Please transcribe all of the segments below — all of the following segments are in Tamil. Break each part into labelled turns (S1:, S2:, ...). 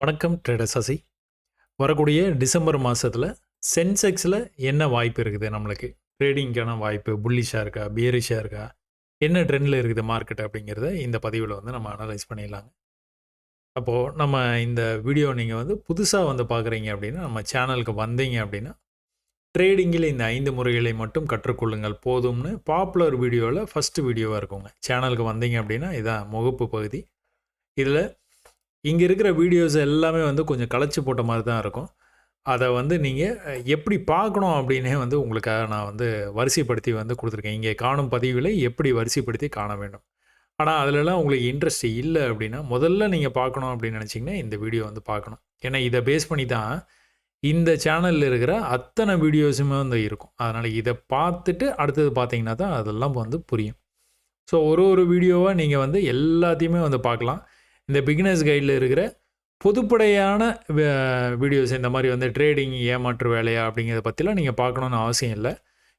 S1: வணக்கம் ட்ரேடர் சசி. வரக்கூடிய டிசம்பர் மாதத்தில் சென்செக்ஸில் என்ன வாய்ப்பு இருக்குது நம்மளுக்கு? ட்ரேடிங்க்கான வாய்ப்பு புல்லிஷாக இருக்கா பியரிஷாக இருக்கா? என்ன ட்ரெண்டில் இருக்குது மார்க்கெட் அப்படிங்கிறத இந்த பதிவில் வந்து நம்ம அனலைஸ் பண்ணிடலாங்க. அப்போது நம்ம இந்த வீடியோ நீங்கள் வந்து புதுசாக வந்து பார்க்குறீங்க அப்படின்னா நம்ம சேனலுக்கு வந்தீங்க அப்படின்னா ட்ரேடிங்கில் இந்த ஐந்து முறைகளை மட்டும் கற்றுக்கொள்ளுங்கள். போதும்னு பாப்புலர் வீடியோவில் ஃபஸ்ட்டு வீடியோவாக இருக்குங்க. சேனலுக்கு வந்தீங்க அப்படின்னா இதான் முகப்பு பகுதி. இதில் இங்கே இருக்கிற வீடியோஸ் எல்லாமே வந்து கொஞ்சம் களைச்சி போட்ட மாதிரி தான் இருக்கும். அதை வந்து நீங்கள் எப்படி பார்க்கணும் அப்படின்னே வந்து உங்களுக்காக நான் வந்து வரிசைப்படுத்தி வந்து கொடுத்துருக்கேன். இங்கே காணும் பதிவுகளை எப்படி வரிசைப்படுத்தி காண வேண்டும். ஆனால் அதிலலாம் உங்களுக்கு இன்ட்ரெஸ்ட் இல்லை அப்படின்னா முதல்ல நீங்கள் பார்க்கணும் அப்படின்னு நினச்சிங்கன்னா இந்த வீடியோ வந்து பார்க்கணும். ஏன்னா இதை பேஸ் பண்ணி தான் இந்த சேனலில் இருக்கிற அத்தனை வீடியோஸுமே வந்து இருக்கும். அதனால் இதை பார்த்துட்டு அடுத்தது பார்த்தீங்கன்னா தான் அதெல்லாம் வந்து புரியும். ஸோ ஒரு ஒரு வீடியோவாக நீங்கள் வந்து எல்லாத்தையுமே வந்து பார்க்கலாம். இந்த பிகினர்ஸ் கைடில் இருக்கிற பொதுப்படையான வீடியோஸ் இந்த மாதிரி வந்து ட்ரேடிங் ஏமாற்று வேலையா அப்படிங்கிறத பற்றிலாம் நீங்கள் பார்க்கணுன்னு அவசியம் இல்லை.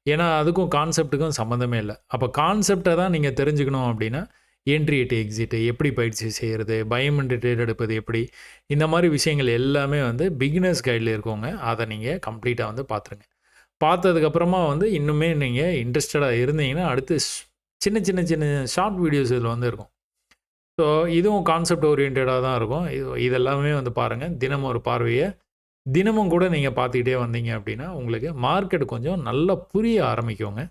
S1: ஏன்னா அதுக்கும் கான்செப்ட்டுக்கும் சம்மந்தமே இல்லை. அப்போ கான்செப்டை தான் நீங்கள் தெரிஞ்சுக்கணும் அப்படின்னா என்ட்ரி எட்டு எக்ஸிட்டு எப்படி பயிற்சி செய்கிறது பயமெண்ட் ட்ரேட் எடுப்பது எப்படி இந்த மாதிரி விஷயங்கள் எல்லாமே வந்து பிகினர்ஸ் கைடில் இருக்கவங்க அதை நீங்கள் கம்ப்ளீட்டாக வந்து பார்த்துருங்க. பார்த்ததுக்கப்புறமா வந்து இன்னுமே நீங்கள் இன்ட்ரெஸ்டடாக இருந்தீங்கன்னா அடுத்து சின்ன சின்ன சின்ன ஷார்ட் வீடியோஸ் இதில் வந்து இருக்கும். ஸோ இதுவும் கான்செப்ட் ஓரியன்டாக தான் இருக்கும். இது இதெல்லாமே வந்து பாருங்கள் தினமும் ஒரு பார்வையை தினமும் கூட நீங்கள் பார்த்துக்கிட்டே வந்தீங்க அப்படின்னா உங்களுக்கு மார்க்கெட் கொஞ்சம் நல்லா புரிய ஆரம்பிக்குங்க.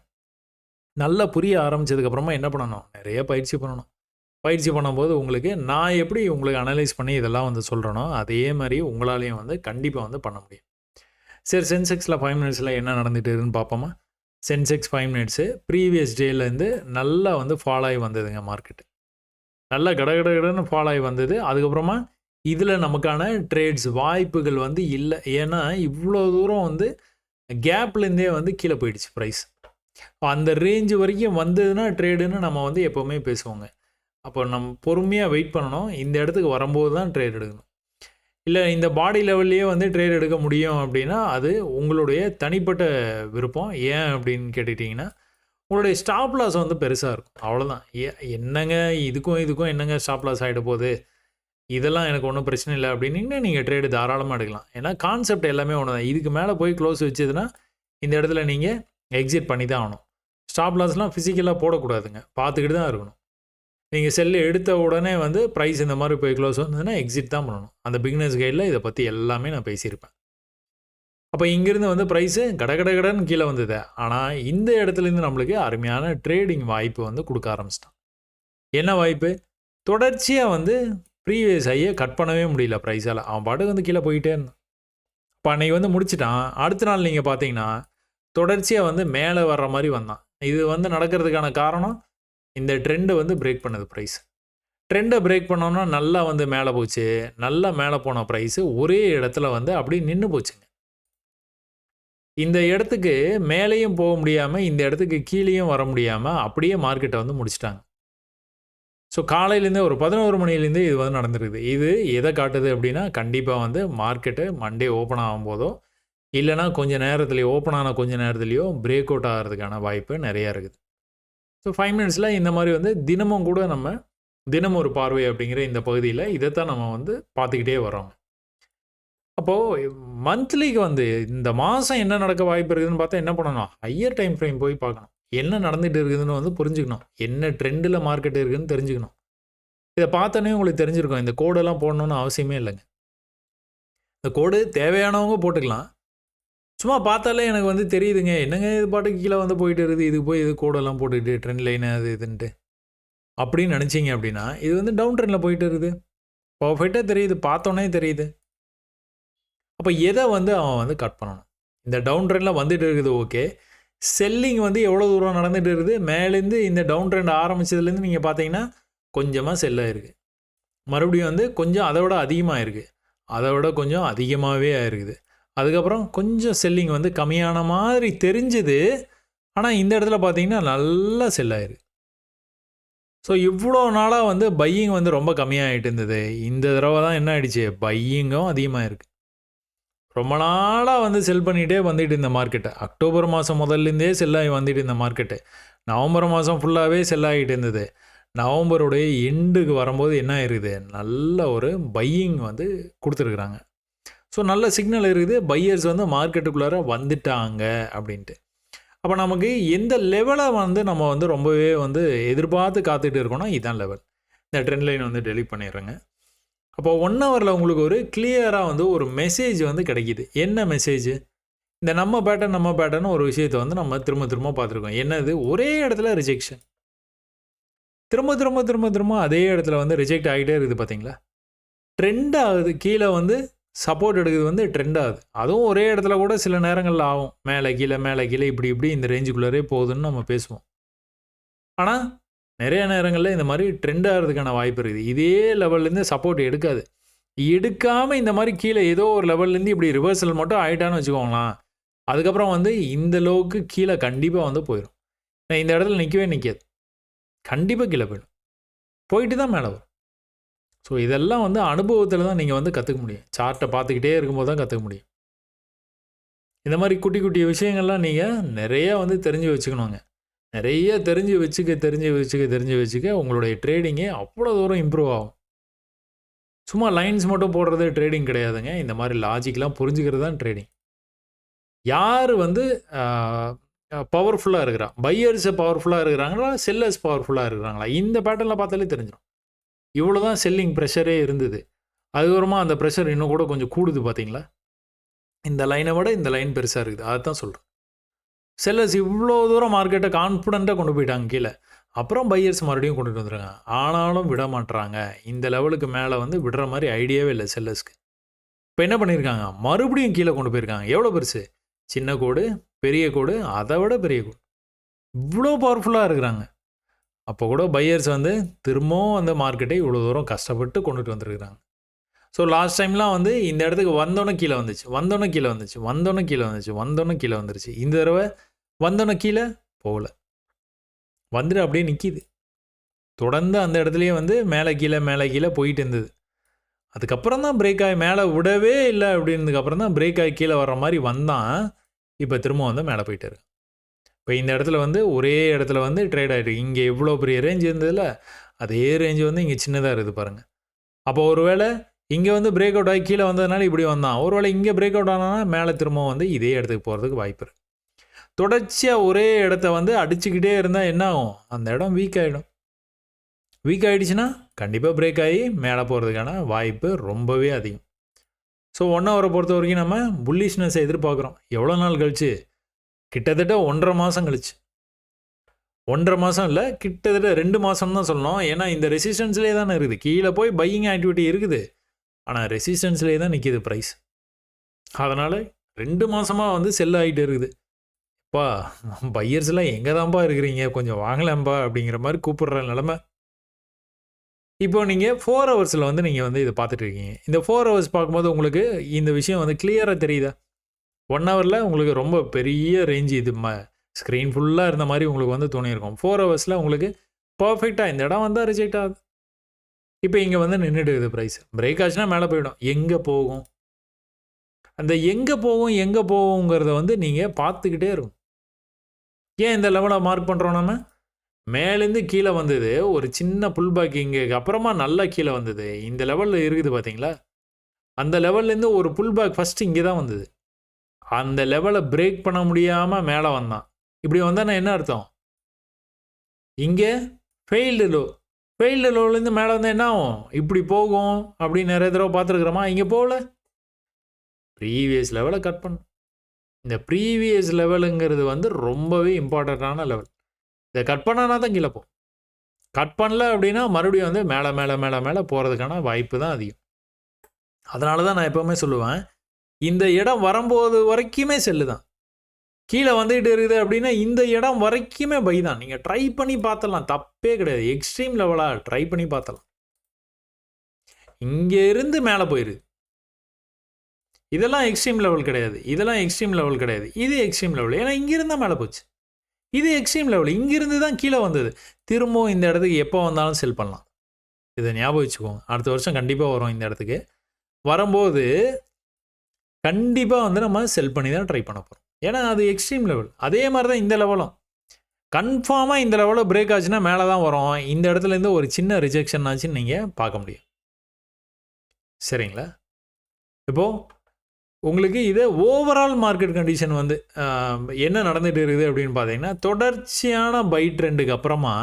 S1: நல்லா புரிய ஆரம்பித்ததுக்கப்புறமா என்ன பண்ணணும்? நிறைய பயிற்சி பண்ணணும். பயிற்சி பண்ணும்போது உங்களுக்கு நான் எப்படி உங்களுக்கு அனலைஸ் பண்ணி இதெல்லாம் வந்து சொல்கிறேனோ அதே மாதிரி உங்களாலேயும் வந்து கண்டிப்பாக வந்து பண்ண முடியும். சரி சென்செக்ஸில் ஃபைவ் மினிட்ஸில் என்ன நடந்துட்டு இருக்குன்னு பார்ப்போமா சென்செக்ஸ் ஃபைவ் மினிட்ஸு ப்ரீவியஸ் டேலேருந்து நல்லா வந்து ஃபாலோ ஆகி வந்ததுங்க மார்க்கெட்டு நல்லா கடகடகடன்னு ஃபாலோ ஆகி வந்தது. அதுக்கப்புறமா இதில் நமக்கான ட்ரேட்ஸ் வாய்ப்புகள் வந்து இல்லை. ஏன்னா இவ்வளோ தூரம் வந்து கேப்லேருந்தே வந்து கீழே போயிடுச்சு ப்ரைஸ் அந்த ரேஞ்சு வரைக்கும் வந்ததுன்னா ட்ரேடுன்னு நம்ம வந்து எப்போவுமே பேசுவோங்க. அப்போ நம்ம பொறுமையாக வெயிட் பண்ணணும். இந்த இடத்துக்கு வரும்போது தான் ட்ரேட் எடுக்கணும். இல்லை இந்த பாடி லெவல்லையே வந்து ட்ரேட் எடுக்க முடியும் அப்படின்னா அது உங்களுடைய தனிப்பட்ட விருப்பம். ஏன் அப்படின்னு கேட்டுக்கிட்டிங்கன்னா உங்களுடைய ஸ்டாப் லாஸ் வந்து பெருசாக இருக்கும். அவ்வளோதான் ஏ என்னங்க? இதுக்கும் இதுக்கும் என்னங்க ஸ்டாப் லாஸ் ஆகிட போகுது? இதெல்லாம் எனக்கு ஒன்றும் பிரச்சனை இல்லை அப்படின்னீங்கன்னா நீங்கள் ட்ரேடு தாராளமாக எடுக்கலாம். ஏன்னா கான்செப்ட் எல்லாமே ஒன்று தான் இதுக்கு மேலே போய் க்ளோஸ் வச்சதுன்னா இந்த இடத்துல நீங்கள் எக்ஸிட் பண்ணி தான் ஆகணும் ஸ்டாப் லாஸ்லாம் ஃபிசிக்கலாக போடக்கூடாதுங்க. பார்த்துக்கிட்டு தான் இருக்கணும். நீங்கள் செல்லு எடுத்த உடனே வந்து ப்ரைஸ் இந்த மாதிரி போய் க்ளோஸ் வந்ததுன்னா எக்ஸிட் தான் பண்ணணும். அந்த பிகினர்ஸ் கைடில் இதை பற்றி எல்லாமே நான் பேசியிருப்பேன். அப்போ இங்கேருந்து வந்து ப்ரைஸு கட கடன்னு கீழே வந்தது. ஆனால் இந்த இடத்துலேருந்து நம்மளுக்கு அருமையான ட்ரேடிங் வாய்ப்பு வந்து கொடுக்க ஆரம்பிச்சிட்டான். என்ன வாய்ப்பு? தொடர்ச்சியாக வந்து ப்ரீவியஸ் ஐயை கட் பண்ணவே முடியல ப்ரைஸால் அவன் பாட்டுக்கு வந்து கீழே போயிட்டே இருந்தான். இப்போ அன்னைக்கு வந்து முடிச்சிட்டான். அடுத்த நாள் நீங்கள் பார்த்தீங்கன்னா தொடர்ச்சியாக வந்து மேலே வர்ற மாதிரி வந்தான். இது வந்து நடக்கிறதுக்கான காரணம் இந்த ட்ரெண்டை வந்து பிரேக் பண்ணுது ப்ரைஸ் ட்ரெண்டை பிரேக் பண்ணோன்னா நல்லா வந்து மேலே போச்சு. நல்லா மேலே போன ப்ரைஸு ஒரே இடத்துல வந்து அப்படியே நின்று போச்சுங்க. இந்த இடத்துக்கு மேலேயும் போக முடியாமல் இந்த இடத்துக்கு கீழேயும் வர முடியாமல் அப்படியே மார்க்கெட்டை வந்து முடிச்சிட்டாங்க. ஸோ காலையிலேருந்தே ஒரு பதினோரு மணிலேருந்தே இது வந்து நடந்துருக்குது. இது எதை காட்டுது அப்படின்னா கண்டிப்பாக வந்து மார்க்கெட்டு மண்டே ஓப்பன் ஆகும்போதோ இல்லைனா கொஞ்சம் நேரத்துலையோ ஓப்பன் ஆன கொஞ்சம் நேரத்துலையோ பிரேக் அவுட் ஆகிறதுக்கான வாய்ப்பு நிறையா இருக்குது. ஸோ ஃபைவ் மினிட்ஸில் இந்த மாதிரி வந்து தினமும் கூட நம்ம தினமும் ஒரு பார்வை அப்படிங்கிற இந்த பகுதியில் இதைத்தான் நம்ம வந்து பார்த்துக்கிட்டே வரோம் அப்போது மந்த்லிக்கு வந்து இந்த மாதம் என்ன நடக்க வாய்ப்பு இருக்குதுன்னு பார்த்தா என்ன பண்ணணும்? ஹையர் டைம் ஃப்ரேம் போய் பார்க்கணும். என்ன நடந்துகிட்டு இருக்குதுன்னு வந்து புரிஞ்சுக்கணும். என்ன ட்ரெண்டில் மார்க்கெட் இருக்குதுன்னு தெரிஞ்சுக்கணும். இதை பார்த்தோன்னே உங்களுக்கு தெரிஞ்சிருக்கும். இந்த கோடெல்லாம் போடணுன்னு அவசியமே இல்லைங்க. இந்த கோடு தேவையானவங்க போட்டுக்கலாம். சும்மா பார்த்தாலே எனக்கு வந்து தெரியுதுங்க. என்னங்க இது பாட்டுக்கு கீழே வந்து போயிட்டு இருக்குது? இதுக்கு போய் இது கோடெல்லாம் போட்டுக்கிட்டு ட்ரெண்ட் லைன் அது இதுன்ட்டு. அப்படின்னு நினச்சிங்க அப்படின்னா இது வந்து டவுன் ட்ரெண்டில் போயிட்டு இருக்குது. பர்ஃபெக்டாக தெரியுது. பார்த்தோன்னே தெரியுது. அப்போ எதை வந்து அவன் வந்து கட் பண்ணணும்? இந்த டவுன் ட்ரெண்டில் வந்துட்டு இருக்குது ஓகே செல்லிங் வந்து எவ்வளோ தூரம் நடந்துகிட்டு இருக்குது? மேலேருந்து இந்த டவுன் ட்ரெண்ட் ஆரம்பித்ததுலேருந்து நீங்கள் பார்த்தீங்கன்னா கொஞ்சமாக செல்லாக இருக்குது மறுபடியும் வந்து கொஞ்சம் அதை விட அதிகமாக இருக்குது அதை விட கொஞ்சம் அதிகமாகவே ஆயிருக்குது அதுக்கப்புறம் கொஞ்சம் செல்லிங் வந்து கம்மியான மாதிரி தெரிஞ்சுது. ஆனால் இந்த இடத்துல பார்த்தீங்கன்னா நல்லா செல்லாயிருக்கு ஸோ இவ்வளோ நாளாக வந்து பையிங் வந்து ரொம்ப கம்மியாகிட்டு இருந்தது. இந்த தடவை தான் என்ன ஆயிடுச்சு? பையிங்கும் அதிகமாக இருக்குது ரொம்ப நாளாக வந்து செல் பண்ணிகிட்டே வந்துட்டு இந்த மார்க்கெட்டு அக்டோபர் மாதம் முதல்லேருந்தே செல்லாகி வந்துட்டு இந்த மார்க்கெட்டு நவம்பர் மாதம் ஃபுல்லாகவே செல்லாகிட்டு இருந்தது. நவம்பருடைய எண்டுக்கு வரும்போது என்ன இருக்குது? நல்ல ஒரு பையிங் வந்து கொடுத்துருக்குறாங்க. ஸோ நல்ல சிக்னல் இருக்குது. பையர்ஸ் வந்து மார்க்கெட்டுக்குள்ளார வந்துட்டாங்க அப்படின்ட்டு. அப்போ நமக்கு எந்த லெவலை வந்து நம்ம வந்து ரொம்பவே வந்து எதிர்பார்த்து காத்துட்டு இருக்கோம்னா இதுதான் லெவல் இந்த ட்ரெண்ட் லைன் வந்து டெலிட் பண்ணிடுறேங்க. அப்போ ஒன் ஹவரில் உங்களுக்கு ஒரு கிளியராக வந்து ஒரு மெசேஜ் வந்து கிடைக்கிது. என்ன மெசேஜ் இந்த நம்ம பேட்டர்ன் நம்ம பேட்டன் ஒரு விஷயத்தை வந்து நம்ம திரும்ப திரும்ப பார்த்துருக்கோம். என்னது? ஒரே இடத்துல ரிஜெக்ஷன் திரும்ப திரும்ப திரும்ப திரும்ப அதே இடத்துல வந்து ரிஜெக்ட் ஆகிட்டே இருக்குது பார்த்தீங்களா? ட்ரெண்ட் ஆகுது. கீழே வந்து சப்போர்ட் எடுக்குது வந்து ட்ரெண்ட் ஆகுது. அதுவும் ஒரே இடத்துல கூட சில நேரங்களில் ஆகும். மேலே கீழே மேலே கீழே இப்படி இப்படி இந்த ரேஞ்சுக்குள்ளரே போகுதுன்னு நம்ம பேசுவோம். ஆனால் நிறைய நேரங்களில் இந்த மாதிரி ட்ரெண்ட் ஆகிறதுக்கான வாய்ப்பு இருக்குது. இதே லெவல்லேருந்து சப்போர்ட் எடுக்காது. எடுக்காமல் இந்த மாதிரி கீழே ஏதோ ஒரு லெவல்லேருந்து இப்படி ரிவர்சல் மட்டும் ஆகிட்டான்னு வச்சுக்கோங்களேன் அதுக்கப்புறம் வந்து இந்த லோவுக்கு கீழே கண்டிப்பாக வந்து போயிடும் நான் இந்த இடத்துல நிற்கவே நிற்காது கண்டிப்பாக கீழே போயிடும். போயிட்டு தான் மேலே வரும். ஸோ இதெல்லாம் வந்து அனுபவத்தில் தான் நீங்கள் வந்து கற்றுக்க முடியும். சார்ட்டை பார்த்துக்கிட்டே இருக்கும்போது தான் கற்றுக்க முடியும். இந்த மாதிரி குட்டி குட்டி விஷயங்கள்லாம் நீங்கள் நிறையா வந்து தெரிஞ்சு வச்சுக்கணுங்க. நிறைய தெரிஞ்சு வச்சுக்க தெரிஞ்சு வச்சுக்க தெரிஞ்சு வச்சுக்க உங்களுடைய ட்ரேடிங்கே அவ்வளோ தூரம் இம்ப்ரூவ் ஆகும். சும்மா லைன்ஸ் மட்டும் போடுறது ட்ரேடிங் கிடையாதுங்க. இந்த மாதிரி லாஜிக்லாம் புரிஞ்சுக்கிறது தான் ட்ரேடிங் யார் வந்து பவர்ஃபுல்லாக இருக்கிறா? பையர்ஸ் பவர்ஃபுல்லாக இருக்கிறாங்களா? செல்லர்ஸ் பவர்ஃபுல்லாக இருக்கிறாங்களா? இந்த பேட்டர்னில் பார்த்தாலே தெரிஞ்சிடும். இவ்வளோ தான் செல்லிங் ப்ரெஷரே இருந்தது. அதுக்கப்புறமா அந்த ப்ரெஷர் இன்னும் கூட கொஞ்சம் கூடுது பார்த்தீங்களா? இந்த லைனை விட இந்த லைன் பெருசாக இருக்குது. அதை தான் சொல்கிறேன் செல்லர்ஸ் இவ்வளோ தூரம் மார்க்கெட்டை கான்ஃபிடண்ட்டாக கொண்டு போயிட்டாங்க கீழே. அப்புறம் பையர்ஸ் மறுபடியும் கொண்டுட்டு வந்துருங்க ஆனாலும் விட மாட்டுறாங்க இந்த லெவலுக்கு மேலே வந்து விடுற மாதிரி ஐடியாவே இல்லை செல்லர்ஸ்க்கு இப்போ என்ன பண்ணியிருக்காங்க மறுபடியும் கீழே கொண்டு போயிருக்காங்க. எவ்வளோ பெருசு? சின்ன கோடு பெரிய கோடு அதை விட பெரிய கோடு. இவ்வளோ பவர்ஃபுல்லாக இருக்கிறாங்க. அப்போ கூட பையர்ஸ் வந்து திரும்பவும் அந்த மார்க்கெட்டை இவ்வளோ தூரம் கஷ்டப்பட்டு கொண்டுட்டு வந்துருக்குறாங்க. ஸோ லாஸ்ட் டைம்லாம் வந்து இந்த இடத்துக்கு வந்தோன்னே கீழே வந்துச்சு. வந்தோன்னே கீழே வந்துச்சு. வந்தோன்னே கீழே வந்துச்சு. வந்தோன்னே கீழே வந்துருச்சு. இந்த தடவை வந்தோன்னே கீழே போகல. வந்துட்டு அப்படியே நிற்கிது தொடர்ந்து அந்த இடத்துலையே வந்து மேலே கீழே மேலே கீழே போயிட்டு இருந்தது. அதுக்கப்புறம் தான் பிரேக் ஆகி மேலே விடவே இல்லை அப்படின்றதுக்கப்புறம் தான் பிரேக் ஆகி கீழே வர்ற மாதிரி வந்தான். இப்போ திரும்ப வந்து மேலே போயிட்டாரு இப்போ இந்த இடத்துல வந்து ஒரே இடத்துல வந்து ட்ரேட் ஆகிட்டு இங்கே எவ்வளோ பெரிய ரேஞ்ச் இருந்ததில்ல அதே ரேஞ்சு வந்து இங்கே சின்னதாக இருக்குது பாருங்கள் அப்போ ஒருவேளை இங்கே வந்து பிரேக் அவுட் ஆகி கீழே வந்ததுனால இப்படி வந்தான். ஒருவேளை இங்கே பிரேக் அவுட் ஆனால் மேலே திரும்ப வந்து இதே இடத்துக்கு போகிறதுக்கு வாய்ப்பு இருக்குது தொடர்ச்சியாக ஒரே இடத்த வந்து அடிச்சுக்கிட்டே இருந்தால் என்ன ஆகும் அந்த இடம் வீக் ஆகிடும் வீக் ஆகிடுச்சுன்னா கண்டிப்பாக பிரேக் ஆகி மேலே போகிறதுக்கான வாய்ப்பு ரொம்பவே அதிகம். ஸோ ஒன் ஹவரை பொறுத்த வரைக்கும் நம்ம புல்லிஷ்னஸை எதிர்பார்க்குறோம். எவ்வளோ நாள் கழிச்சு? கிட்டத்தட்ட ஒன்றரை மாதம் கழிச்சு. ஒன்றரை மாதம் இல்லை கிட்டத்தட்ட ரெண்டு மாதம் தான் சொல்லணும். ஏன்னா இந்த ரெசிஸ்டன்ஸ்லேயே தானே இருக்குது. கீழே போய் பையிங் ஆக்டிவிட்டி இருக்குது. ஆனால் ரெசிஸ்டன்ஸ்லேயே தான் நிற்கிது ப்ரைஸ் அதனால் ரெண்டு மாதமாக வந்து செல் ஆகிட்டு இருக்குது. அப்பா பையர்ஸ்லாம் எங்கே தான்ப்பா இருக்கிறீங்க? கொஞ்சம் வாங்கலாம்ப்பா அப்படிங்கிற மாதிரி கூப்பிடுற நிலமை. இப்போ நீங்கள் ஃபோர் ஹவர்ஸில் வந்து நீங்கள் வந்து இதை பார்த்துட்டு இருக்கீங்க. இந்த ஃபோர் ஹவர்ஸ் பார்க்கும்போது உங்களுக்கு இந்த விஷயம் வந்து கிளியராக தெரியுதா? ஒன் ஹவரில் உங்களுக்கு ரொம்ப பெரிய ரேஞ்சு இது ம ஸ்க்ரீன் ஃபுல்லாக இருந்த மாதிரி உங்களுக்கு வந்து தோணியிருக்கும். ஃபோர் ஹவர்ஸில் உங்களுக்கு பர்ஃபெக்டாக இந்த இடம் வந்தால் ரிஜெக்ட் ஆகுது. இப்போ இங்கே வந்து நின்றுடுது ப்ரைஸ் பிரேக் ஆச்சுன்னா மேலே போயிடும். எங்கே போகும்? அந்த எங்கே போகும் எங்கே போகுங்கிறத வந்து நீங்கள் பார்த்துக்கிட்டே இருக்கும் ஏன் இந்த லெவலை மார்க் பண்ணுறோம் நம்ம மேலேருந்து கீழே வந்தது ஒரு சின்ன புல் பேக் இங்கே அப்புறமா நல்லா கீழே வந்தது. இந்த லெவலில் இருக்குது பார்த்தீங்களா அந்த லெவல்லேருந்து ஒரு புல் பேக் ஃபஸ்ட்டு இங்கே தான் வந்தது. அந்த லெவலை பிரேக் பண்ண முடியாமல் மேலே வந்தான். இப்படி வந்தானா என்ன அர்த்தம்? இங்கே ஃபெயில்டு லோ ஃபெயில்டு லோலேருந்து மேலே வந்தால் என்ன ஆகும்? இப்படி போகும் அப்படின்னு நிறைய தடவை பார்த்துருக்குறோமா? இங்கே போகல. ப்ரீவியஸ் லெவலை கட் பண்ணும். இந்த ப்ரீவியஸ் லெவலுங்கிறது வந்து ரொம்பவே இம்பார்ட்டண்ட்டான லெவல் இதை கட் பண்ணானா தான் கீழே போகும். கட் பண்ணல அப்படின்னா மறுபடியும் வந்து மேலே மேலே மேலே மேலே போகிறதுக்கான வாய்ப்பு தான் அதிகம். அதனால தான் நான் எப்போவுமே சொல்லுவேன் இந்த இடம் வரும்போது வரைக்குமே செல்லு தான். கீழே வந்துகிட்டு இருக்குது அப்படின்னா இந்த இடம் வரைக்குமே பை தான். நீங்கள் ட்ரை பண்ணி பார்த்தலாம் தப்பே கிடையாது. எக்ஸ்ட்ரீம் லெவலாக ட்ரை பண்ணி பார்த்தலாம் இங்கே இருந்து மேலே போயிருது இதெல்லாம் எக்ஸ்ட்ரீம் லெவல் கிடையாது. இதெல்லாம் எக்ஸ்ட்ரீம் லெவல் கிடையாது. இது எக்ஸ்ட்ரீம் லெவல் ஏன்னா இங்கிருந்து தான் மேலே போச்சு. இது எக்ஸ்ட்ரீம் லெவல் இங்கிருந்து தான் கீழே வந்தது. திரும்பவும் இந்த இடத்துக்கு எப்போ வந்தாலும் செல் பண்ணலாம். இதை ஞாபகம் வச்சுக்கோங்க. அடுத்த வருஷம் கண்டிப்பாக வரும் இந்த இடத்துக்கு. வரும்போது கண்டிப்பாக வந்து நம்ம செல் பண்ணி தான் ட்ரை பண்ண போகிறோம் ஏன்னா அது எக்ஸ்ட்ரீம் லெவல் அதே மாதிரி தான் இந்த லெவலும் கன்ஃபார்மாக இந்த லெவலில் பிரேக் ஆச்சுன்னா மேலே தான் வரும். இந்த இடத்துலேருந்து ஒரு சின்ன ரிஜெக்ஷன் ஆச்சுன்னு நீங்கள் பார்க்க முடியும். சரிங்களா? இப்போது உங்களுக்கு இதே ஓவரால் மார்க்கெட் கண்டிஷன் வந்து என்ன நடந்துகிட்டு இருக்குது அப்படின்னு பார்த்தீங்கன்னா தொடர்ச்சியான பை ட்ரெண்டுக்கு அப்புறமா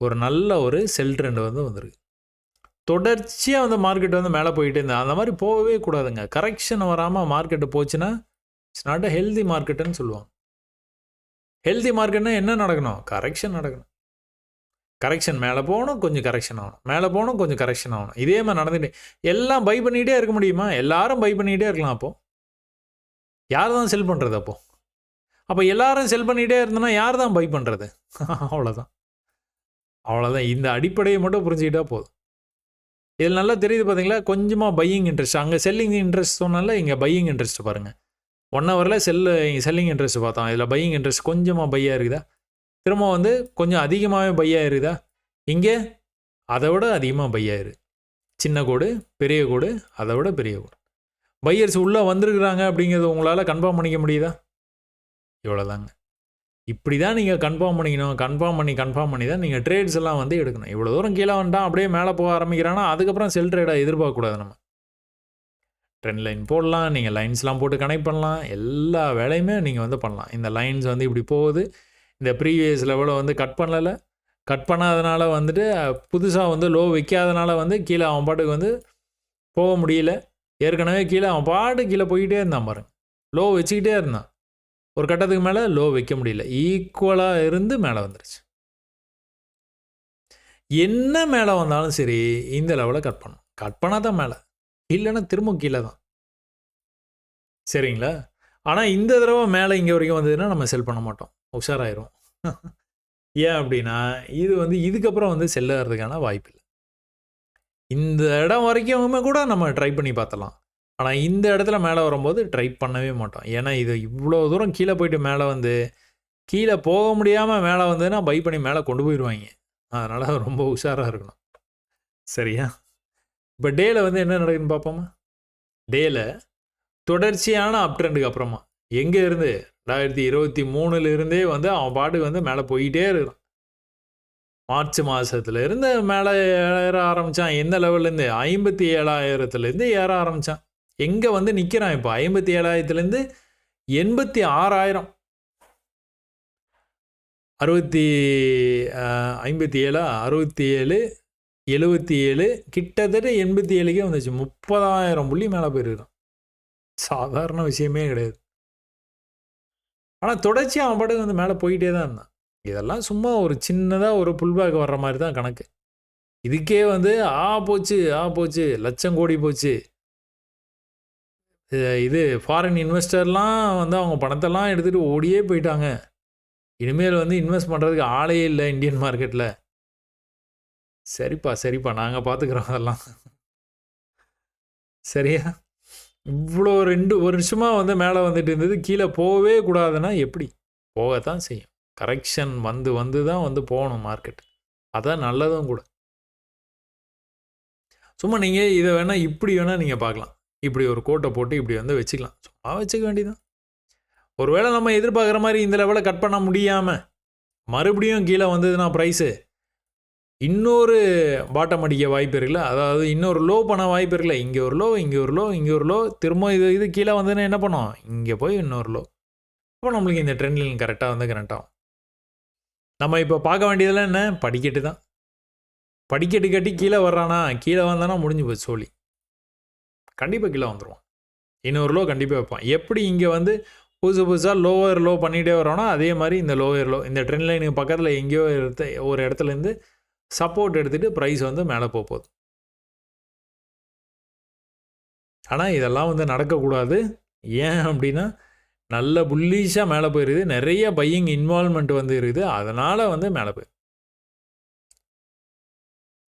S1: ஒரு நல்ல ஒரு செல் ட்ரெண்ட் வந்து வந்திருக்கு. தொடர்ச்சியாக வந்து மார்க்கெட் வந்து மேலே போயிட்டே இருந்தா அந்த மாதிரி போகவே கூடாதுங்க. கரெக்ஷன் வராமல் மார்க்கெட்டு போச்சுன்னா இட்ஸ் நாட் அ ஹெல்தி மார்க்கெட்டுன்னு சொல்லுவாங்க. ஹெல்தி மார்க்கெட்னா என்ன நடக்கணும்? கரெக்ஷன் நடக்கணும். கரெக்ஷன் மேலே போகணும் கொஞ்சம் கரெக்ஷன் ஆகணும். மேலே போகணும் கொஞ்சம் கரெக்ஷன் ஆகணும். இதே மாதிரி நடந்துகிட்டே எல்லாம் பை பண்ணிகிட்டே இருக்க முடியுமா? எல்லாரும் பை பண்ணிகிட்டே இருக்கலாம் அப்போது யார் தான் செல் பண்ணுறது அப்போது அப்போ எல்லாரும் செல் பண்ணிகிட்டே இருந்தோன்னா யார் தான் பை பண்ணுறது அவ்வளோதான் அவ்வளோதான் இந்த அடிப்படையை மட்டும் புரிஞ்சுக்கிட்டா போதும். இதில் நல்லா தெரியுது பார்த்தீங்களா கொஞ்சமாக பையிங் இன்ட்ரெஸ்ட் அங்கே செல்லிங் இன்ட்ரெஸ்ட் சொன்னால இங்கே பையிங் இன்ட்ரெஸ்ட் பாருங்கள் ஒன் ஹவரில் செல்லு செல்லிங் இன்ட்ரெஸ்ட் பார்த்தோம். இதில் பையிங் இன்ட்ரெஸ்ட் கொஞ்சமாக பையாக இருக்குதா? திரும்ப வந்து கொஞ்சம் அதிகமாகவே பையாயிருதா? இங்கே அதை விட அதிகமாக பையாயிரு. சின்ன கோடு பெரிய கோடு அதை விட பெரிய கோடு. பையர்ஸ் உள்ளே வந்திருக்கிறாங்க அப்படிங்கிறது உங்களால் கன்ஃபார்ம் பண்ணிக்க முடியுதா? இவ்வளோதாங்க. இப்படி தான் நீங்கள் கன்ஃபார்ம் பண்ணிக்கணும். கன்ஃபார்ம் பண்ணி கன்ஃபார்ம் பண்ணி தான் நீங்கள் ட்ரேட்ஸ் எல்லாம் வந்து எடுக்கணும். இவ்வளோ தூரம் கீழே வந்துட்டான் அப்படியே மேலே போக ஆரம்பிக்கிறான்னா அதுக்கப்புறம் செல் ட்ரேடாக எதிர்பார்க்கக்கூடாது நம்ம. ட்ரெண்ட் லைன் போடலாம் நீங்கள் லைன்ஸ்லாம் போட்டு கனெக்ட் பண்ணலாம். எல்லா வேலையுமே நீங்கள் வந்து பண்ணலாம். இந்த லைன்ஸ் வந்து இப்படி போகுது. இந்த ப்ரீவியஸ் லெவலை வந்து கட் பண்ணலை. கட் பண்ணாதனால வந்துட்டு புதுசாக வந்து லோ வைக்காதனால வந்து கீழே அவன் பாட்டுக்கு வந்து போக முடியல. ஏற்கனவே கீழே அவன் பாட்டு கீழே போய்கிட்டே இருந்தான் பாருங்க. லோ வச்சுக்கிட்டே இருந்தான். ஒரு கட்டத்துக்கு மேலே லோ வைக்க முடியல. ஈக்குவலாக இருந்து மேலே வந்துருச்சு. என்ன மேலே வந்தாலும் சரி இந்த லெவலில் கட் பண்ணும் கட் பண்ணால் தான் மேலே. இல்லைன்னா திரும்ப கீழே தான். சரிங்களா? ஆனால் இந்த தடவை மேலே இங்கே வரைக்கும் வந்ததுன்னா நம்ம செல் பண்ண மாட்டோம். உஷாராயிரும். ஏன் அப்படின்னா இது வந்து இதுக்கப்புறம் வந்து செல்லுறதுக்கான வாய்ப்பு இல்லை இந்த இடம் வரைக்குமே கூட நம்ம ட்ரை பண்ணி பார்த்தலாம் ஆனால் இந்த இடத்துல மேலே வரும்போது ட்ரை பண்ணவே மாட்டோம். ஏன்னா இது இவ்வளோ தூரம் கீழே போயிட்டு மேலே வந்து கீழே போக முடியாமல் மேலே வந்ததுன்னா பை பண்ணி மேலே கொண்டு போயிடுவாங்க. அதனால் ரொம்ப உஷாராக இருக்கணும். சரியா? இப்போ டேல வந்து என்ன நடக்குதுன்னு பார்ப்போமா? டேல தொடர்ச்சியான அப் ட்ரெண்டுக்கு அப்புறமா எங்கே இருந்து ரெண்டாயிரத்தி இருபத்தி மூணுல இருந்தே வந்து அவன் பாட்டுக்கு வந்து மேலே போயிட்டே இருக்கிறான் மார்ச் மாதத்துலேருந்து மேலே ஏற ஆரம்பித்தான் எந்த லெவல்லேருந்து? ஐம்பத்தி ஏழாயிரத்துலேருந்து ஏற ஆரம்பித்தான் எங்கே வந்து நிற்கிறான் இப்போ? ஐம்பத்தி ஏழாயிரத்துலேருந்து எண்பத்தி ஆறாயிரம். அறுபத்தி ஐம்பத்தி ஏழா? அறுபத்தி ஏழு எழுபத்தி ஏழு கிட்டத்தட்ட எண்பத்தி ஏழுக்கே வந்துச்சு. முப்பதாயிரம் புள்ளி மேலே போயிருக்கான். சாதாரண விஷயமே கிடையாது. ஆனால் தொடர்ச்சியாக அவன் பாட்டுக்கு வந்து மேலே போயிட்டே தான் இருந்தான். இதெல்லாம் சும்மா ஒரு சின்னதாக ஒரு புல்பேக் வர்ற மாதிரி தான் கணக்கு. இதுக்கே வந்து ஆ போச்சு ஆ போச்சு லட்சம் கோடி போச்சு. இது- ஃபாரின் இன்வெஸ்டர்லாம் வந்து அவங்க பணத்தெல்லாம் எடுத்துகிட்டு ஓடியே போயிட்டாங்க. இனிமேல் வந்து இன்வெஸ்ட் பண்ணுறதுக்கு ஆளே இல்லை இந்தியன் மார்க்கெட்டில் சரிப்பா சரிப்பா நாங்கள் பார்த்துக்குறோம் அதெல்லாம். சரியா? இவ்வளோ ரெண்டு ஒரு வருஷமாக வந்து மேலே வந்துட்டு இருந்தது கீழே போகவே கூடாதுன்னா எப்படி? போகத்தான் செய்யும். கரெக்ஷன் வந்து வந்து தான் வந்து போகணும் மார்க்கெட் அதான் நல்லதும் கூட. சும்மா நீங்கள் இதை வேணால் இப்படி வேணால் நீங்கள் பார்க்கலாம். இப்படி ஒரு கோட்டை போட்டு இப்படி வந்து வச்சுக்கலாம். சும்மா வச்சுக்க வேண்டியதான் ஒருவேளை நம்ம எதிர்பார்க்குற மாதிரி இந்த லெவலில் கட் பண்ண முடியாமல் மறுபடியும் கீழே வந்ததுன்னா ப்ரைஸு இன்னொரு பாட்டம் அடிக்க வாய்ப்பு இருக்குல்ல? அதாவது இன்னொரு லோ பண்ண வாய்ப்பு இருக்குல்ல? இங்கே ஒரு லோ இங்கே ஒரு லோ இங்கே ஒரு லோ திரும்ப இது இது கீழே வந்ததுன்னா என்ன பண்ணும் இங்கே போய் இன்னொரு லோ அப்போ நம்மளுக்கு இந்த ட்ரெண்ட் லைன் கரெக்டாக வந்து கரெக்ட் ஆகும். நம்ம இப்போ பார்க்க வேண்டியதெல்லாம் என்ன? படிக்கட்டு தான். படிக்கட்டு கட்டி கீழே வர்றானா? கீழே வந்தானா முடிஞ்சு போச்சு சோழி. கண்டிப்பாக கீழே வந்துடுவான் இன்னொரு லோ கண்டிப்பாக வைப்பான். எப்படி இங்கே வந்து புதுசு புதுசாக லோவர் லோ பண்ணிகிட்டே வரோன்னா அதே மாதிரி இந்த லோவர் லோ இந்த ட்ரெண்ட் லைனுக்கு பக்கத்தில் எங்கேயோ எடுத்த ஒரு இடத்துலேருந்து சப்போர்ட் எடுத்துகிட்டு ப்ரைஸ் வந்து மேலே போக போகுது. ஆனால் இதெல்லாம் வந்து நடக்கக்கூடாது. ஏன் அப்படின்னா நல்ல புல்லிஷாக மேலே போயிருது. நிறைய பையிங் இன்வால்மெண்ட் வந்து இருக்குது. அதனால் வந்து மேலே போயிரு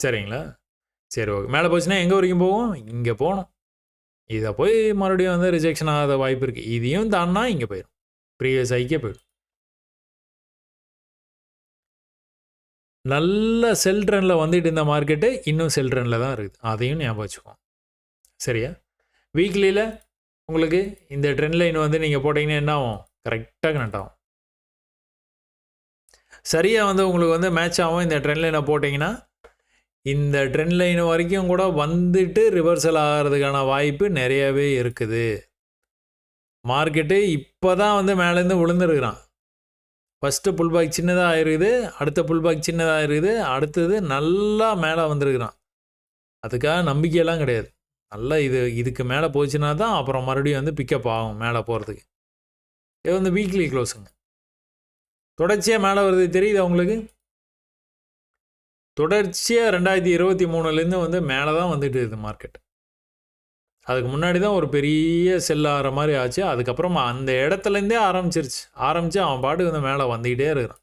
S1: சரிங்களா? சரி ஓகே மேலே போச்சுன்னா எங்கே வரைக்கும் போகும் இங்கே போகணும். இதை போய் மறுபடியும் வந்து ரிஜெக்ஷன் ஆகாத வாய்ப்பு இருக்குது இதையும் தான்னா இங்கே போயிடும் ப்ரீவியஸ் ஐக்கே போயிடும் நல்ல செல் ட்ரெண்டில் வந்துட்டு இருந்த மார்க்கெட்டு இன்னும் செல் ட்ரெண்டில் தான் இருக்குது. அதையும் ஞாபகம் வச்சுக்கோம் சரியா? வீக்லியில் உங்களுக்கு இந்த ட்ரெண்ட் லைன் வந்து நீங்கள் போட்டிங்கன்னா என்ன ஆகும்? கரெக்டாக கனெக்ட் ஆகும். சரியாக வந்து உங்களுக்கு வந்து மேட்ச் ஆகும். இந்த ட்ரெண்ட் லைனை போட்டிங்கன்னா இந்த ட்ரெண்ட் லைன் வரைக்கும் கூட வந்துட்டு ரிவர்சல் ஆகிறதுக்கான வாய்ப்பு நிறையவே இருக்குது. மார்க்கெட்டு இப்போ தான் வந்து மேலேருந்து விழுந்துருக்குறான். ஃபஸ்ட்டு புல் பேக் சின்னதாக இருக்குது அடுத்த புல் பேக் சின்னதாக இருக்குது அடுத்தது நல்லா மேலே வந்திருக்கிறான். அதுக்காக நம்பிக்கையெல்லாம் கிடையாது. நல்லா இது இதுக்கு மேலே போச்சுன்னா தான் அப்புறம் மறுபடியும் வந்து பிக்கப் ஆகும் மேலே போகிறதுக்கு இது வந்து வீக்லி க்ளோஸுங்க தொடர்ச்சியாக மேலே வருது தெரியுது உங்களுக்கு? தொடர்ச்சியாக ரெண்டாயிரத்தி இருபத்தி மூணுலேருந்து வந்து மேலே தான் வந்துட்டு இருக்குது மார்க்கெட் அதுக்கு முன்னாடி தான் ஒரு பெரிய செல்லாகிற மாதிரி ஆச்சு. அதுக்கப்புறம் அந்த இடத்துலேருந்தே ஆரம்பிச்சிருச்சு. ஆரம்பித்து அவன் பாட்டுக்கு வந்து மேலே வந்துக்கிட்டே இருக்கிறான்.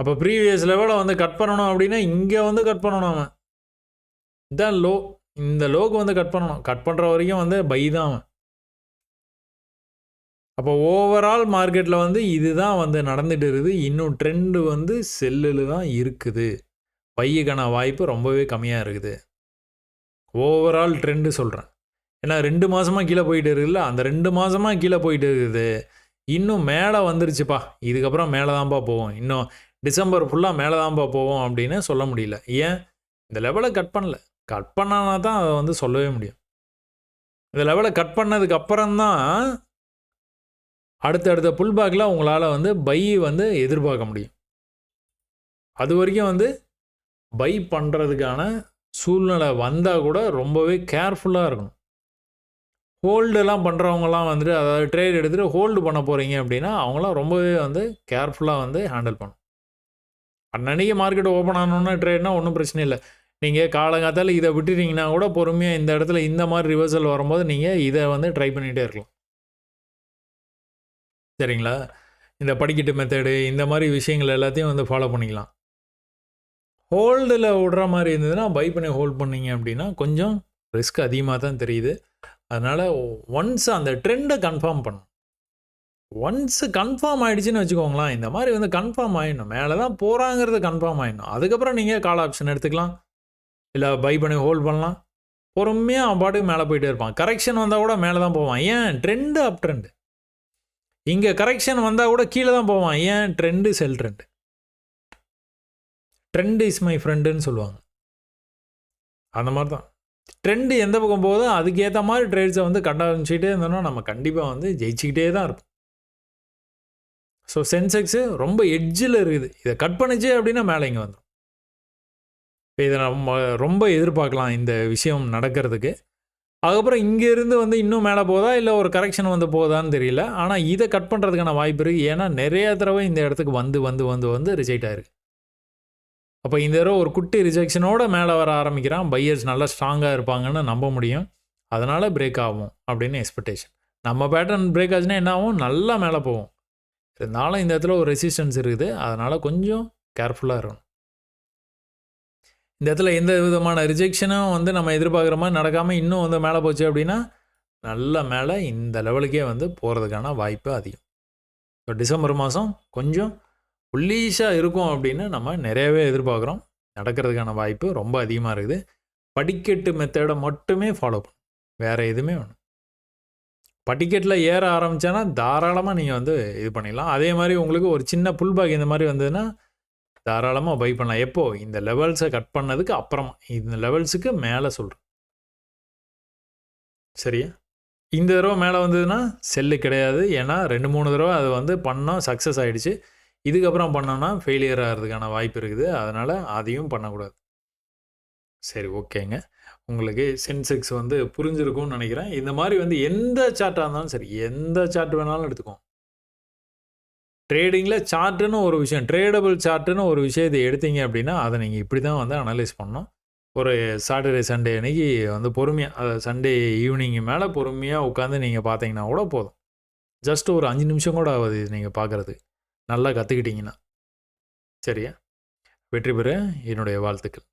S1: அப்போ ப்ரீவியஸ் லெவலை வந்து கட் பண்ணணும் அப்படின்னா இங்கே வந்து கட் பண்ணணும் அவன். இதான் லோ இந்த லோக்கு வந்து கட் பண்ணணும். கட் பண்ணுற வரைக்கும் வந்து பை தான் அவன். அப்போ ஓவரால் மார்க்கெட்டில் வந்து இதுதான் வந்து நடந்துட்டு இருக்குது. இன்னும் ட்ரெண்டு வந்து செல்லில் தான் இருக்குது. பையுக்கான வாய்ப்பு ரொம்பவே கம்மியாக இருக்குது. ஓவரால் ட்ரெண்டு சொல்கிறேன் ஏன்னா ரெண்டு மாதமாக கீழே போயிட்டு இருக்குல்ல அந்த ரெண்டு மாதமாக கீழே போயிட்டு இருக்குது. இன்னும் மேலே வந்துருச்சுப்பா. இதுக்கப்புறம் மேலே தான்ப்பா போவோம். இன்னும் டிசம்பர் ஃபுல்லாக மேலே தான்ப்பா போவோம் அப்படின்னு சொல்ல முடியல. ஏன்? இந்த லெவலை கட் பண்ணல. கட் பண்ணானா தான் அதை வந்து சொல்லவே முடியும். இந்த லெவலை கட் பண்ணதுக்கு அப்புறம்தான் அடுத்தடுத்த புல் பேக்கில் உங்களால் வந்து பை வந்து எதிர்பார்க்க முடியும். அது வரைக்கும் வந்து பை பண்ணுறதுக்கான சூழ்நிலை வந்தால் கூட ரொம்பவே கேர்ஃபுல்லாக இருக்கணும். ஹோல்டெல்லாம் பண்ணுறவங்கலாம் வந்துட்டு அதாவது ட்ரேட் எடுத்துகிட்டு ஹோல்டு பண்ண போகிறீங்க அப்படின்னா அவங்களாம் ரொம்பவே வந்து கேர்ஃபுல்லாக வந்து ஹேண்டில் பண்ணும் அன்னன்னைக்கு மார்க்கெட் ஓப்பன் ஆனோன்னா ட்ரேட்னா ஒன்றும் பிரச்சனை இல்லை. நீங்கள் காலங்காத்தால் இதை விட்டுட்டீங்கன்னா கூட பொறுமையாக இந்த இடத்துல இந்த மாதிரி ரிவர்சல் வரும்போது நீங்கள் இதை வந்து ட்ரை பண்ணிகிட்டே இருக்கலாம். சரிங்களா? இந்த படிக்கட்டு மெத்தடு இந்த மாதிரி விஷயங்கள் எல்லாத்தையும் வந்து ஃபாலோ பண்ணிக்கலாம். ஹோல்டில் விடுற மாதிரி இருந்ததுன்னா பை பண்ணி ஹோல்ட் பண்ணீங்க அப்படின்னா கொஞ்சம் ரிஸ்க் அதிகமாக தான் தெரியுது. அதனால் ஒன்ஸ் அந்த ட்ரெண்டை கன்ஃபார்ம் பண்ணும் ஒன்ஸ் கன்ஃபார்ம் ஆகிடுச்சின்னு வச்சுக்கோங்களேன் இந்த மாதிரி வந்து கன்ஃபார்ம் ஆகிடணும் மேலே தான் போகிறாங்கிறது கன்ஃபார்ம் ஆகிடணும் அதுக்கப்புறம் நீங்கள் கால் ஆப்ஷன் எடுத்துக்கலாம். இல்லை பை பண்ணி ஹோல்ட் பண்ணலாம். பொறுமையாக அவன் பாட்டுக்கு மேலே போயிட்டே இருப்பான். கரெக்ஷன் வந்தால் கூட மேலே தான் போவான். ஏன்? ட்ரெண்டு அப் ட்ரெண்டு இங்கே கரெக்ஷன் வந்தால் கூட கீழே தான் போவான். ஏன்? Trend sell trend trend is my ஃப்ரெண்டுன்னு சொல்லுவாங்க. அந்த மாதிரி தான் ட்ரெண்டு எந்த பக்கம் போகுதோ அதுக்கேற்ற மாதிரி ட்ரேட்ஸை வந்து கண்டாமிச்சிக்கிட்டே இருந்தோம்னா நம்ம கண்டிப்பாக வந்து ஜெயிச்சுக்கிட்டே தான் இருப்போம். ஸோ சென்செக்ஸு ரொம்ப எட்ஜில் இருக்குது. இதை கட் பண்ணிச்சு அப்படின்னா மேலே இங்கே வந்துடும் இப்போ இதை நம்ம ரொம்ப எதிர்பார்க்கலாம் இந்த விஷயம் நடக்கிறதுக்கு. அதுக்கப்புறம் இங்கேருந்து வந்து இன்னும் மேலே போதா இல்லை ஒரு கரெக்ஷன் வந்து போதான்னு தெரியல. ஆனால் இதை கட் பண்ணுறதுக்கான வாய்ப்பு இருக்குது ஏன்னா நிறைய தடவை இந்த இடத்துக்கு வந்து வந்து வந்து வந்து ரிஜெக்ட் ஆயிருக்கு. அப்போ இந்த தடவை ஒரு குட்டி ரிஜெக்ஷனோட மேலே வர ஆரம்பிக்கிறான். பையர்ஸ் நல்லா ஸ்ட்ராங்காக இருப்பாங்கன்னு நம்ப முடியும். அதனால் பிரேக் ஆகும் அப்படின்னு எக்ஸ்பெக்டேஷன் நம்ம பேட்டர்ன் பிரேக் ஆச்சுன்னா என்ன ஆகும்? நல்லா மேலே போகும். இருந்தாலும் இந்த இடத்துல ஒரு ரெசிஸ்டன்ஸ் இருக்குது. அதனால் கொஞ்சம் கேர்ஃபுல்லாக இருக்கணும். இந்த இடத்துல எந்த விதமான ரிஜெக்ஷனும் வந்து நம்ம எதிர்பார்க்குற மாதிரி நடக்காமல் இன்னும் வந்து மேலே போச்சு அப்படின்னா நல்ல மேலே இந்த லெவலுக்கே வந்து போகிறதுக்கான வாய்ப்பு அதிகம். ஸோ டிசம்பர் மாதம் கொஞ்சம் புல்லீஷாக இருக்கும் அப்படின்னு நம்ம நிறையவே எதிர்பார்க்குறோம். நடக்கிறதுக்கான வாய்ப்பு ரொம்ப அதிகமாக இருக்குது. படிக்கட்டு மெத்தடை மட்டுமே ஃபாலோ பண்ணும் வேறு எதுவுமே வேணும். படிக்கட்டில் ஏற ஆரம்பித்தானா தாராளமாக நீங்கள் வந்து இது பண்ணிடலாம். அதே மாதிரி உங்களுக்கு ஒரு சின்ன புல் பேக் இந்த மாதிரி வந்ததுன்னா தாராளமாக பை பண்ணலாம். எப்போது இந்த லெவல்ஸை கட் பண்ணதுக்கு அப்புறமா. இந்த லெவல்ஸுக்கு மேலே சொல்கிறேன் சரியா? இந்த தடவை மேலே வந்ததுன்னா செல்லு கிடையாது. ஏன்னா ரெண்டு மூணு தடவை அது வந்து பண்ணோம். சக்ஸஸ் ஆகிடுச்சு இதுக்கப்புறம் பண்ணோன்னா ஃபெயிலியர் ஆகிறதுக்கான வாய்ப்பு இருக்குது. அதனால் அதையும் பண்ணக்கூடாது. சரி ஓகேங்க. உங்களுக்கு சென்செக்ஸ் வந்து புரிஞ்சிருக்கும்னு நினைக்கிறேன். இந்த மாதிரி வந்து எந்த சார்ட்டாக இருந்தாலும் சரி எந்த சார்ட் வேணாலும் எடுத்துக்கோங்க. ட்ரேடிங்கில் சார்ட்டுன்னு ஒரு விஷயம் ட்ரேடபிள் சார்ட்டுன்னு ஒரு விஷயத்தை எடுத்தீங்க அப்படின்னா அதை நீங்கள் இப்படி தான் வந்து அனலைஸ் பண்ணோம் ஒரு சாட்டர்டே சண்டே அன்னைக்கு வந்து பொறுமையாக அதை சண்டே ஈவினிங் மேலே பொறுமையாக உட்காந்து நீங்கள் பார்த்தீங்கன்னா கூட போதும். ஜஸ்ட் ஒரு அஞ்சு நிமிஷம் கூட ஆகுது நீங்கள் பார்க்குறதுக்கு. நல்லா கற்றுக்கிட்டிங்கன்னா சரியா? வெற்றி பெற என்னுடைய வாழ்த்துக்கள்.